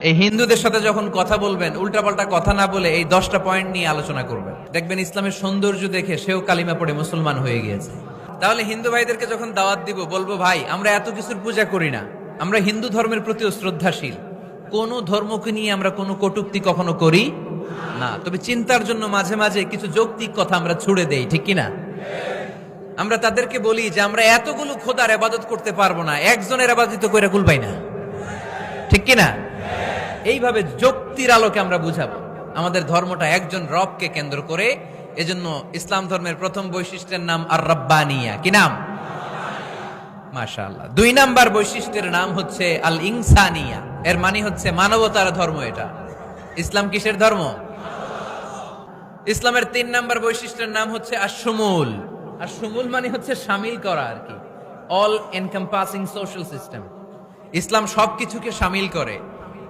এই হিন্দুদের সাথে যখন কথা বলবেন, উল্টাপাল্টা কথা না বলে এই দশটা পয়েন্ট নিয়ে আলোচনা করবেন। দেখবেন ইসলামের সৌন্দর্য দেখে সেও কালিমা পড়ে মুসলমান হয়ে গিয়েছে। তাহলে হিন্দু ভাইদেরকে যখন দাওয়াত দিব, বলব, ভাই, আমরা এত কিছুর পূজা করি না। আমরা হিন্দু ধর্মের প্রতিও শ্রদ্ধাশীল। কোন ধর্মকে নিয়ে আমরা কোনো কটুক্তি কখনো করি না। তবে চিন্তার জন্য মাঝে মাঝে কিছু যৌক্তিক কথা আমরা ছুড়ে দেই, ঠিক কি না আমরা তাদেরকে বলি যে, আমরা এতগুলো খোদার আবাদত করতে পারব না। একজনের আবাদিত করে কুলবাই না। ঠিক কি না এইভাবে যুক্তির আলোকে আমরা বুঝাবো। আমাদের ধর্মটা একজন রবকে কেন্দ্র করে, এজন্য ইসলাম ধর্মের প্রথম বৈশিষ্ট্যের নাম আর রব্বানিয়া কি নাম? মাশাআল্লাহ। দুই নাম্বার বৈশিষ্ট্যের নাম হচ্ছে আল ইনসানিয়া এর মানে হচ্ছে মানবতার ধর্ম এটা। ইসলাম কিসের ধর্ম? ইসলামের তিন নাম্বার বৈশিষ্ট্যের নাম হচ্ছে আশুমুল আর সুমুল মানে হচ্ছে সামিল করা আর কি। All encompassing social system. Islam সবকিছুকে সামিল করে।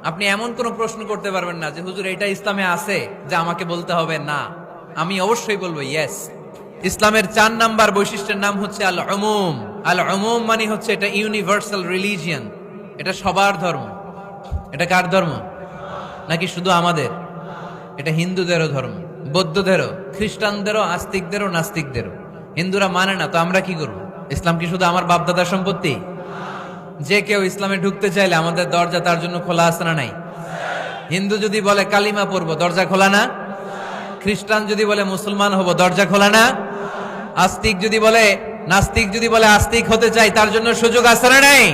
আপনি এমন কোনো প্রশ্ন করতে পারবেন না যে, হুজুর, এটা ইসলামে আছে যে আমাকে বলতে হবে? না। আমি অবশ্যই বলব, ইয়েস। ইসলামের চার নাম্বার বৈশিষ্ট্যের নাম হচ্ছে আল অমুম আল অমুম মানে হচ্ছে এটা ইউনিভার্সাল রিলিজিয়ান এটা সবার ধর্ম। এটা কার ধর্ম? নাকি শুধু আমাদের? এটা হিন্দুদেরও ধর্ম, বৌদ্ধদেরও, খ্রিস্টানদেরও, আস্তিকদেরও, নাস্তিকদেরও। হিন্দুরা মানে না, তো আমরা কি করব? ইসলাম কি শুধু আমার বাপদাদার সম্পত্তি? যে কেউ ইসলামে ঢুকতে চাইলে আমাদের দরজা তার জন্য খোলা আছে না নাই? হিন্দু যদি বলে কালিমা পড়ব, দরজা খোলা না? খ্রিস্টান যদি বলে মুসলমান হব, দরজা খোলা না? আস্তিক যদি বলে, নাস্তিক যদি বলে আস্তিক হতে চাই, তার জন্য সুযোগ আছে না নাই?